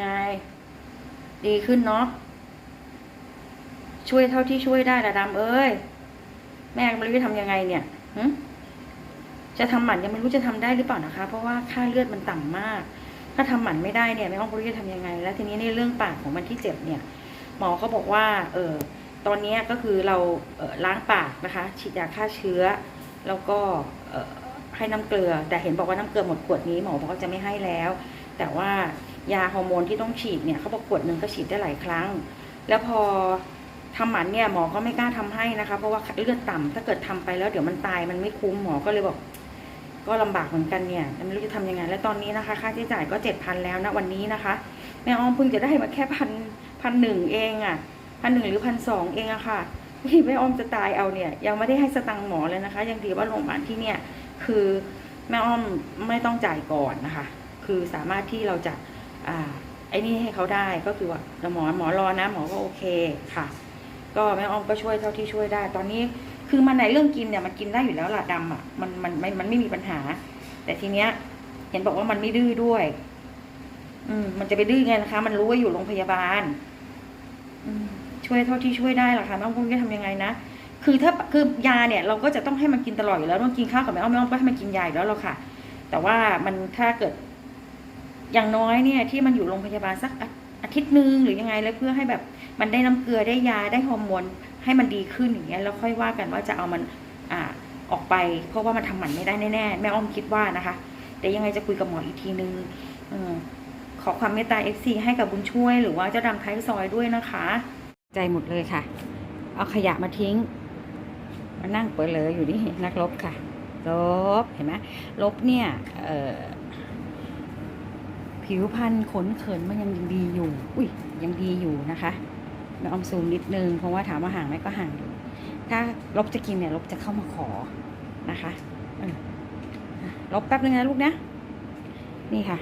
ไง ดีขึ้นเนาะช่วยเท่าที่ช่วยได้ละดำเอ้ย แม่ไม่รู้จะทำยังไงเนี่ยหึจะทำหมันยังไม่รู้จะทำได้หรือเปล่านะคะ เพราะว่าค่าเลือดมันต่ำมาก ถ้าทำหมันไม่ได้เนี่ยแม่อ้อมไม่รู้จะทำยังไง แล้วทีนี้ในเรื่องปากของมันที่เจ็บเนี่ย หมอเขาบอกว่า เออตอนนี้ก็คือเราเออล้างปากนะคะฉีดยาฆ่าเชื้อ แล้วก็เออให้น้ำเกลือ แต่เห็นบอกว่าน้ำเกลือหมดขวดนี้หมอบอกว่าจะไม่ให้แล้ว แต่ว่ายาฮอร์โมนที่ต้องฉีดเนี่ยเขาบอกขวดหนึ่งก็ฉีดได้หลายครั้ง แล้วพอทำหมันเนี่ยหมอก็ไม่กล้าทำให้นะคะ เพราะว่าเลือดต่ำถ้าเกิดทำไปแล้วเดี๋ยวมันตายมันไม่คุ้มหมอก็เลยบอก ก็ลำบากเหมือนกันเนี่ยไม่รู้จะทำยังไง และตอนนี้นะคะ ค่าใช้จ่ายก็เจ็ดพันแล้วนะวันนี้นะคะ แม่อ้อมเพิ่งจะได้มาแค่พันพันหนึ่งเองอะ่ะพันหนึ่งหรือพันสองเองอะค่ะที่แม่อ้อมจะตายเอาเนี่ย ยังไม่ได้ให้สตังค์หมอเลยนะคะ ยังดีว่าโรงพยาบาลที่เนี่ย คือแม่อ้อมไม่ต้องจ่ายก่อนนะคะ คือสามารถที่เราจะอ่าไอ้นี่ให้เขาได้ก็คือว่าหมอหมอรอนะหมอก็โอเคค่ะ ก็แม่อ้อมก็ช่วยเท่าที่ช่วยได้ ตอนนี้คือมันในเรื่องกินเนี่ยมันกินได้อยู่แล้วละดำอะมันมันมันมันไม่มีปัญหา แต่ทีเนี้ย เห็นบอกว่ามันไม่ดื้อด้วย อืม มันจะไปดื้อไงนะคะ มันรู้ว่าอยู่โรงพยาบาล อืมช่วยเท่าที่ช่วยได้ล่ะค่ะน้องกุ้งจะทำยังไงนะคือถ้าคือยาเนี่ยเราก็จะต้องให้มันกินตลอดอยู่แล้วต้องกินข้าวกับแม่อ้อมแม่อ้อมก็ให้มันกินยาอยู่แล้วหรอกค่ะ แต่ว่ามันถ้าเกิด อย่างน้อยเนี่ยที่มันอยู่โรงพยาบาลสักอาทิตย์นึงหรือยังไงแล้วเพื่อให้แบบมันได้น้ำเกลือได้ยาได้ฮอร์โมนให้มันดีขึ้นอย่างเงี้ยแล้วค่อยว่ากันว่าจะเอามันอ่าออกไป เพราะว่ามันทำหมันไม่ได้แน่ๆแม่อ้อมคิดว่านะคะแต่ยังไงจะคุยกับหมออีกทีนึงอขอความเมตตาเอฟซีให้กับบุญช่วย หรือว่าเจ้าดำท้ายซอยด้วยนะคะ ใจหมดเลยค่ะ เอาขยะมาทิ้งมานั่งเปิดเลยอยู่นี่นักลบค่ะ ลบเห็นไหมลบเนี่ยเอ่อ ผิวพรรณขนเขินมันยังดีอยู่ อุ้ยยังดีอยู่นะคะแม่ออมซูมนิดนึงเพราะว่าถามว่าห่างไหมก็ห่างอยู่ ถ้าลบจะกินเนี่ยลบจะเข้ามาขอนะคะลบแป๊บนึงนะลูกนะ นี่ค่ะ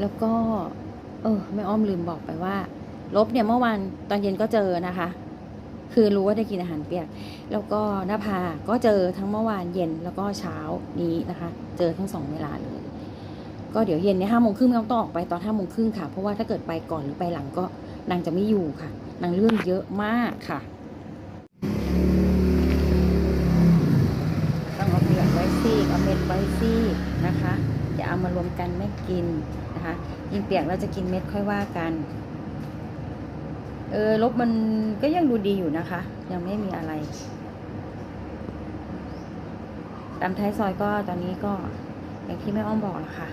แล้วก็ เออแม่อ้อมลืมบอกไปว่า ลบเนี่ยเมื่อวานตอนเย็นก็เจอนะคะ คือรู้ว่าได้กินอาหารเปียก แล้วก็หน้าผาก็เจอทั้งเมื่อวานเย็นแล้วก็เช้านี้นะคะ เจอทั้งสองเวลาเลย ก็เดี๋ยวเย็นเนี่ยห้าโมงครึ่งไม่ต้องออกไปตอนห้าโมงครึ่งค่ะ เพราะว่าถ้าเกิดไปก่อนหรือไปหลังก็นางจะไม่อยู่ค่ะ นางเรื่องเยอะมากค่ะต้องเอาเปลือกไว้ซีกเอาเม็ดไว้ซีกนะคะอย่าเอามารวมกันไม่กินนะคะ กินเปียกเราจะกินเม็ดค่อยว่ากัน เออลบมันก็ยังดูดีอยู่นะคะ ยังไม่มีอะไรดำท้ายซอยก็ตอนนี้ก็อย่างที่แม่อ้อมบอกละค่ะ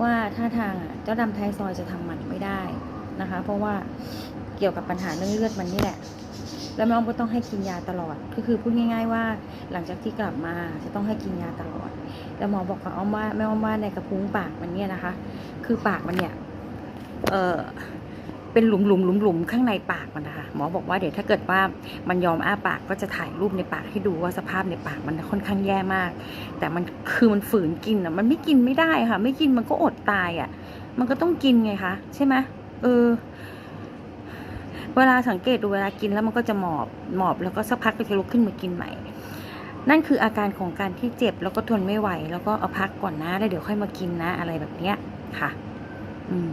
ว่าท่าทางอะเจ้าดำท้ายซอยจะทำหมันไม่ได้นะคะ เพราะว่าเกี่ยวกับปัญหาเรื่องเลือดมันนี่แหละ แล้วแม่อ้อมก็ต้องให้กินยาตลอด ก็คือพูดง่าย ๆ ว่าหลังจากที่กลับมาจะต้องให้กินยาตลอดแล้วหมอบอกกับอ้อมว่าแม่อ้อมว่าในกระพุ้งปากมันเนี่ยนะคะ คือปากมันเนี่ย เออ เป็นหลุมหลุมหลุมหลุมข้างในปากมันนะคะหมอบอกว่าเดี๋ยวถ้าเกิดว่ามันยอมอ้าปากก็จะถ่ายรูปในปากให้ดูว่าสภาพในปากมันค่อนข้างแย่มาก แต่มันคือมันฝืนกินอะมันไม่กินไม่ได้ค่ะ ไม่กินมันก็อดตายอะ มันก็ต้องกินไงคะใช่ไหมเออ เวลาสังเกตดูเวลากินแล้วมันก็จะหมอบหมอบแล้วก็สักพักก็จะลุกขึ้นมากินใหม่นั่นคืออาการของการที่เจ็บแล้วก็ทนไม่ไหว แล้วก็เอาพักก่อนนะแล้วเดี๋ยวค่อยมากินนะ อะไรแบบเนี้ยค่ะ อืม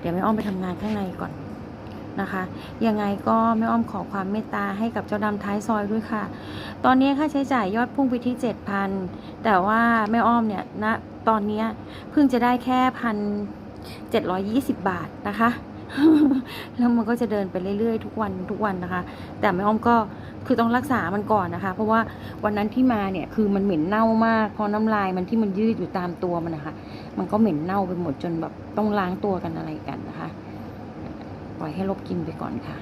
เดี๋ยวแม่อ้อมไปทำงานข้างในก่อนนะคะยังไงก็แม่อ้อมขอความเมตตาให้กับเจ้าดำท้ายซอยด้วยค่ะ ตอนนี้ค่าใช้จ่ายยอดพุ่งไปที่เจ็ดพันแต่ว่าแม่อ้อมเนี่ยณตอนนี้เพิ่งจะได้แค่พันเจ็ดร้อยยี่สิบบาทนะคะ แล้วมันก็จะเดินไปเรื่อยๆ ทุกวันทุกวันนะคะ แต่แม่อ้อมก็ คือต้องรักษามันก่อนนะคะ เพราะว่าวันนั้นที่มาเนี่ยคือมันเหม็นเน่ามากเพราะน้ำลายมันที่มันยืดอยู่ตามตัวมันนะคะ มันก็เหม็นเน่าไปหมดจนแบบต้องล้างตัวกันอะไรกันนะคะ ปล่อยให้ลบกินไปก่อนค่ะ